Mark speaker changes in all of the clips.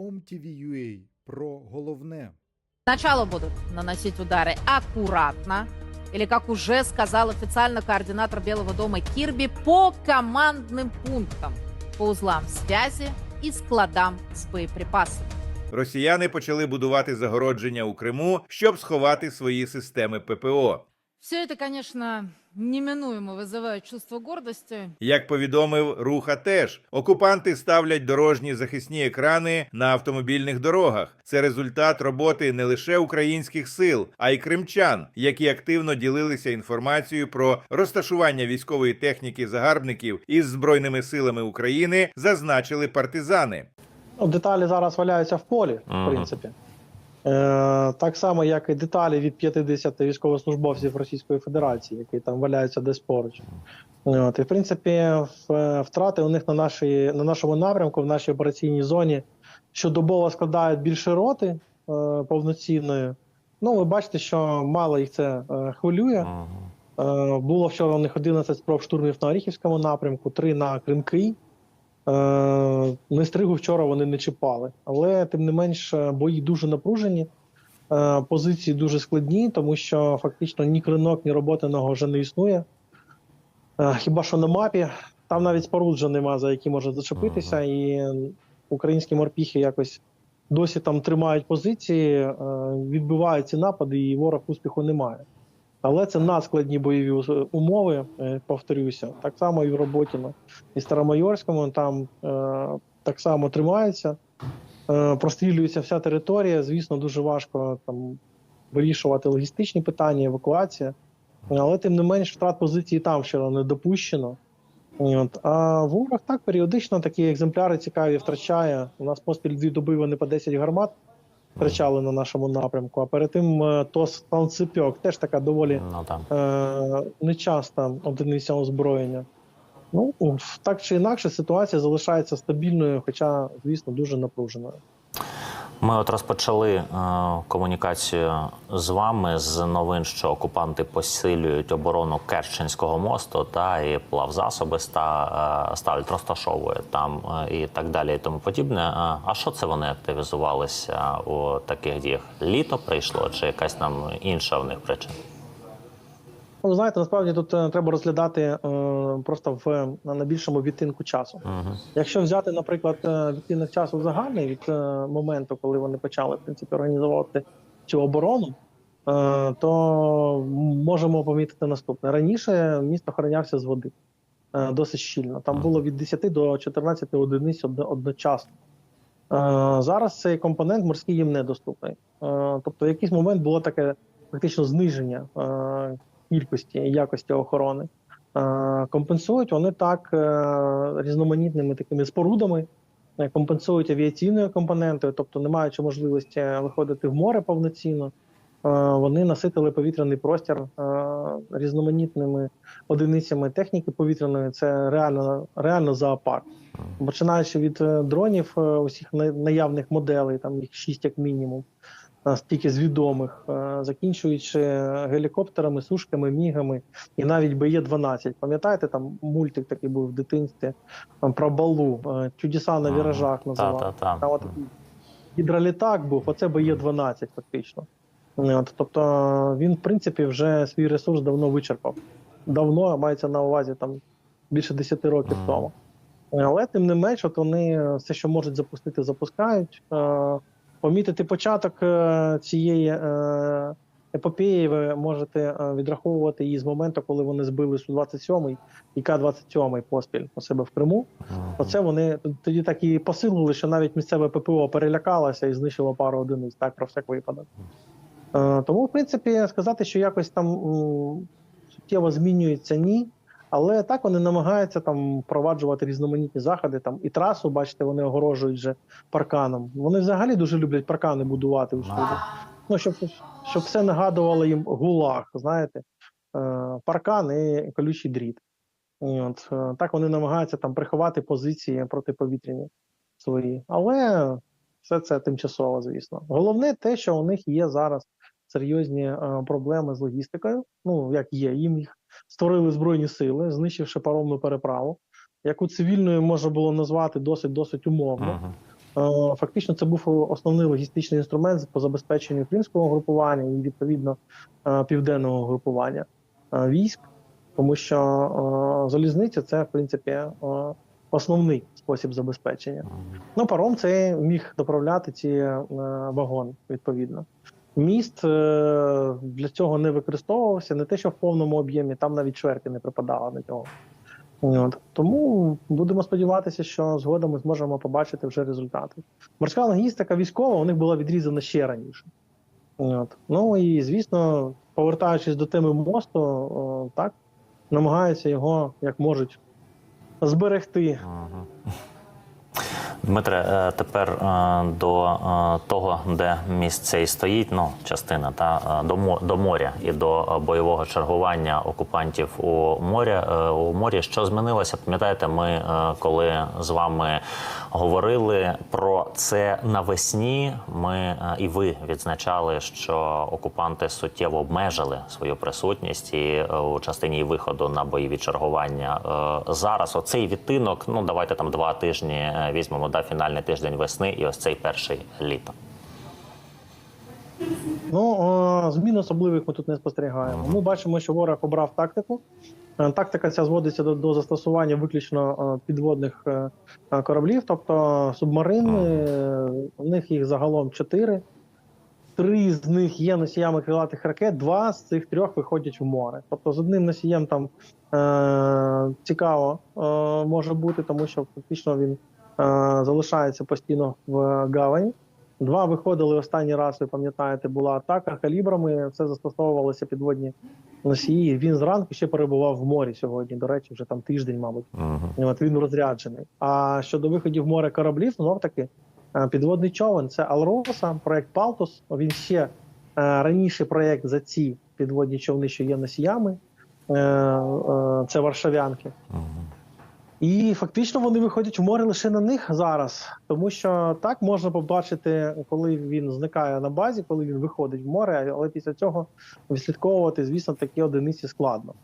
Speaker 1: OMTV.ua про головне.
Speaker 2: Сначала будут наносить удары аккуратно, или, как уже сказал официально координатор Белого дома Кирби, по командным пунктам, по узлам связи и складам с боеприпасами.
Speaker 3: Росіяни почали будувати загородження у Криму, щоб сховати свої системи ППО.
Speaker 2: Все это, конечно, неминуемо вызывает чувство гордости.
Speaker 3: Як повідомив Руха, теж окупанти ставлять дорожні захисні екрани на автомобільних дорогах. Це результат роботи не лише українських сил, а й кримчан, які активно ділилися інформацією про розташування військової техніки загарбників із збройними силами України, зазначили партизани.
Speaker 4: Ну, деталі зараз валяються в полі,
Speaker 5: Мгм.
Speaker 4: в принципі. Е, так само, як і деталі від 50 військовослужбовців Російської Федерації, які там валяються десь поруч. От, і в принципі, втрати у них на, нашій, на нашому напрямку, в нашій операційній зоні, щодобово складають більше роти е, повноцінної. Ну, ви бачите, що мало їх це е, хвилює. Е, Було вчора у них 11 спроб штурмів на Оріхівському напрямку, 3 на Кримки. Е, Нестригу вчора вони не чіпали. Але тим не менш е, бої дуже напружені, е, позиції дуже складні, тому що фактично ні кринок, ні роботиного вже не існує. Хіба що на мапі, там навіть споруд вже нема, за які може зачепитися, і українські морпіхи якось досі там тримають позиції, е, відбивають напади, і ворог успіху не має. Але це надскладні бойові умови, е, повторюся. Так само і в Роботіно, і Старомайорському там е, так само тримаються, е, прострілюється вся територія. Звісно, дуже важко там вирішувати логістичні питання, евакуація. Але тим не менш втрат позиції там ще не допущено. От. А ворог так періодично такі екземпляри цікаві втрачає. У нас поспіль дві доби вони по 10 гармат втрачали на нашому напрямку. А перед тим е, ТОС Танцепьок теж така доволі
Speaker 5: Ну там.
Speaker 4: е, нечаста одиниця озброєння. Ну, так чи інакше, ситуація залишається стабільною, хоча, звісно, дуже напруженою.
Speaker 5: Ми от розпочали е, комунікацію з вами з новин, що окупанти посилюють оборону Керченського мосту та і плавзасоби ста, е, ставлять, розташовує там е, і так далі, і тому подібне. Е, А що це вони активізувалися у таких діях? Літо прийшло, чи якась там інша в них причина?
Speaker 4: Ну, знаєте, насправді тут е, треба розглядати е, просто в на більшому відтинку часу.
Speaker 5: Угу.
Speaker 4: Якщо взяти, наприклад, е, відтинок часу загальний від е, моменту, коли вони почали в принципі організовувати цю оборону, е, то можемо помітити наступне: раніше міст охоронявся з води е, досить щільно. Там було від 10 до 14 одиниць одно- одночасно. Е, Зараз цей компонент морський їм недоступний. Е, Тобто, в якийсь момент було таке фактично зниження е, кількості і якості охорони. Е, Компенсують вони так е, різноманітними такими спорудами, е, компенсують авіаційною компонентою, тобто не маючи можливості виходити в море повноцінно. Вони наситили повітряний простір різноманітними одиницями техніки повітряної. Це реально, реально зоопарк. Починаючи від дронів, усіх на- наявних моделей, там їх шість як мінімум, стільки з відомих, е, закінчуючи гелікоптерами, сушками, мігами і навіть БЄ-12. Пам'ятаєте, там мультик такий був в дитинстві про балу, е, чудеса на віражах такий гідролітак був, оце БЄ-12 фактично. От, тобто він, в принципі, вже свій ресурс давно вичерпав. Давно мається на увазі там більше 10 років тому. Але тим не менш, от вони все, що можуть запустити, запускають. Помітити початок е, цієї е, епопеї ви можете е, відраховувати її з моменту, коли вони збили Су-27 і К-27 поспіль у себе в Криму. Оце вони тоді так і посилили, що навіть місцеве ППО перелякалося і знищило пару одиниць, так про всяк випадок. Тому, в принципі, сказати, що якось там суттєво змінюється, ні. Але так вони намагаються там впроваджувати різноманітні заходи. Там і трасу, бачите, вони огорожують вже парканом. Вони взагалі дуже люблять паркани будувати усюди. Ну, щоб, щоб все нагадувало їм гулаг, знаєте, е, паркан і колючий дріт. От, е, так вони намагаються там приховати позиції протиповітряні свої. Але все це тимчасово, звісно. Головне те, що у них є зараз серйозні е, проблеми з логістикою. Ну, як є, їм їх створили збройні сили, знищивши паромну переправу, яку цивільною можна було назвати досить досить умовно.
Speaker 5: Мгм.
Speaker 4: Е, Фактично, це був основний логістичний інструмент по забезпеченню кримського групування і відповідно е, південного групування е, військ, тому що залізниця це в принципі основний спосіб забезпечення. Ну, паром це міг доправляти ці е, вагони, відповідно. Міст е, для цього не використовувався, не те, що в повному об'ємі, там навіть чверті не припадало на нього. От. Тому будемо сподіватися, що згодом ми зможемо побачити вже результати. Морська логістика військова у них була відрізана ще раніше. От. Ну і звісно, повертаючись до теми мосту, так намагаються його як можуть зберегти.
Speaker 5: Мгм. Дмитре, е, тепер е, до е, того, де місце цей стоїть, ну частина та до мо- до моря і до бойового чергування окупантів у моря у морі. Що змінилося? Пам'ятаєте, ми коли з вами говорили про це навесні. Ми е, і ви відзначали, що окупанти суттєво обмежили свою присутність і е, у частині виходу на бойові чергування. Е, Зараз оцей відтинок. Ну давайте там два тижні візьмемо да фінальний тиждень весни, і ось цей перший літо.
Speaker 4: Ну, змін особливих ми тут не спостерігаємо. Ми бачимо, що ворог обрав тактику. Е, Тактика ця зводиться до, до застосування виключно е, підводних е, кораблів, тобто субмарини. У них їх загалом чотири. Три з них є носіями крилатих ракет, два з цих трьох виходять в море. Тобто з одним носієм там е, цікаво е, може бути, тому що фактично він е, залишається постійно в гавані. Два виходили останній раз, ви пам'ятаєте, була атака калібрами. Це застосовувалися підводні носії. Він зранку ще перебував в морі сьогодні. До речі, вже там тиждень, мабуть.
Speaker 5: Угу.
Speaker 4: От він розряджений. А щодо виходів в море кораблів, знов таки е, підводний човен це Алроса, проект Палтус. Він ще е, раніше проект за ці підводні човни, що є носіями. Е, Це варшавянки. І фактично вони виходять в море лише на них зараз, тому що так можна побачити, коли він зникає на базі, коли він виходить в море, але після цього відслідковувати, звісно, такі одиниці складно.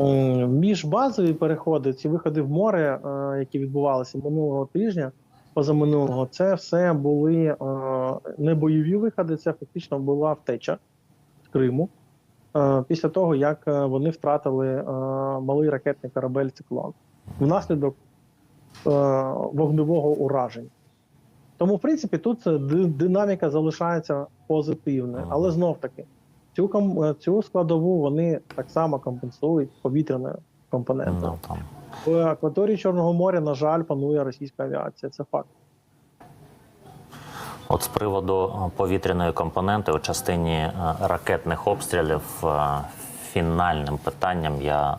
Speaker 4: М, Міжбазові переходи, ці виходи в море, е, які відбувалися минулого тижня, позаминулого, це все були е, не бойові виходи, це фактично була втеча з Криму. е, Після того, як вони втратили малий ракетний корабель циклон внаслідок е, вогневого ураження. Тому, в принципі, тут е, динаміка залишається позитивною, але знов таки цю е, цю складову вони так само компенсують повітряною компонентою.
Speaker 5: Ну
Speaker 4: В акваторії Чорного моря, на жаль, панує російська авіація. Це факт.
Speaker 5: От з приводу е, повітряної компоненти у частині ракетних обстрілів. Фінальним питанням я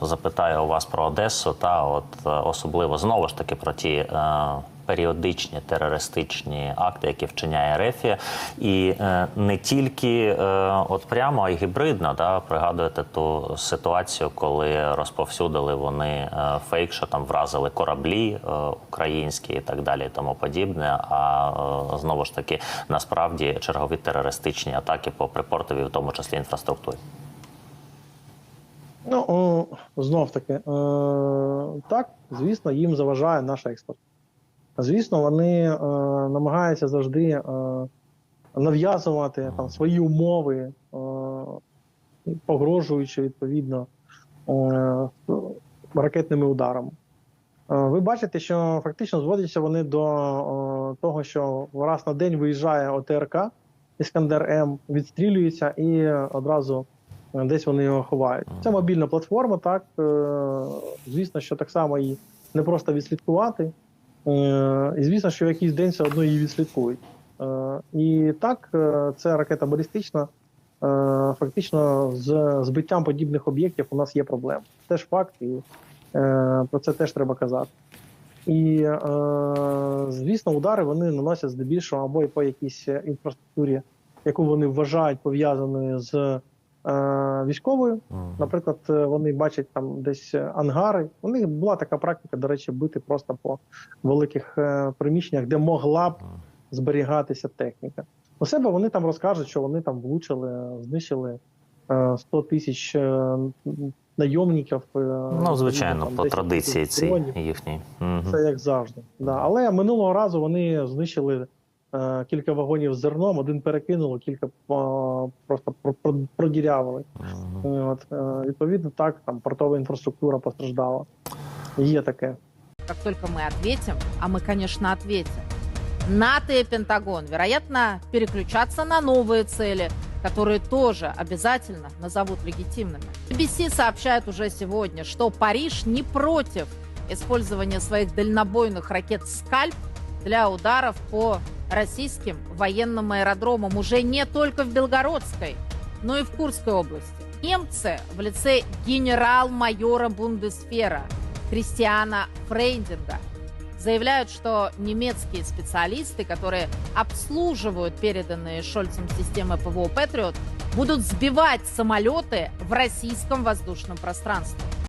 Speaker 5: е, запитаю у вас про Одесу, та от е, особливо знову ж таки про ті е, періодичні терористичні акти, які вчиняє Рефія, і е, не тільки е, от прямо, а й гібридно. Да, пригадуєте ту ситуацію, коли розповсюдили вони е, фейк, що там вразили кораблі е, українські і так далі, і тому подібне. А е, знову ж таки, насправді чергові терористичні атаки по припортовій, в тому числі інфраструктурі.
Speaker 4: Ну знов таки, е, так, звісно, їм заважає наш експорт. Звісно, вони е, намагаються завжди е, нав'язувати там свої умови, погрожуючи відповідно ракетними ударами. Ви бачите, що фактично зводяться вони до того, що раз на день виїжджає ОТРК Іскандер М, відстрілюється і одразу десь вони його ховають. Це мобільна платформа, так е, звісно, що так само її не просто відслідкувати. Е, І звісно, що в якийсь день все одно її відслідкують. Е, І так, е, це ракета балістична. Е, Фактично, з збиттям подібних об'єктів у нас є проблема. Це ж факт, і е, про це теж треба казати. І, е, звісно, удари вони наносять здебільшого або по якійсь інфраструктурі, яку вони вважають пов'язаною з е, військовою. Наприклад, е, вони бачать там десь ангари. У них була така практика, до речі, бити просто по великих е, приміщеннях, де могла б зберігатися техніка. У себе вони там розкажуть, що вони там влучили, знищили е, 100 тисяч е, найомників. е,
Speaker 5: Ну, звичайно,
Speaker 4: там,
Speaker 5: по традиції цій їхній.
Speaker 4: Це як завжди. Да. Але минулого разу вони знищили е, кілька вагонів з зерном, один перекинули, кілька е, просто про- про- продірявили.
Speaker 5: Мгм.
Speaker 4: От, е, відповідно, так, там портова інфраструктура постраждала. Є таке.
Speaker 2: Как только мы ответим, а мы, конечно, ответим, НАТО и Пентагон, вероятно, переключатся на новые цели, которые тоже обязательно назовут легитимными. BBC сообщает уже сегодня, что Париж не против использования своих дальнобойных ракет «Скальп» для ударов по российским военным аэродромам уже не только в Белгородской, но и в Курской области. Немцы в лице генерал-майора Бундесфера Кристиана Фрейндинга заявляют, что немецкие специалисты, которые обслуживают переданные Шольцем системы ПВО «Патриот», будут сбивать самолеты в российском воздушном пространстве.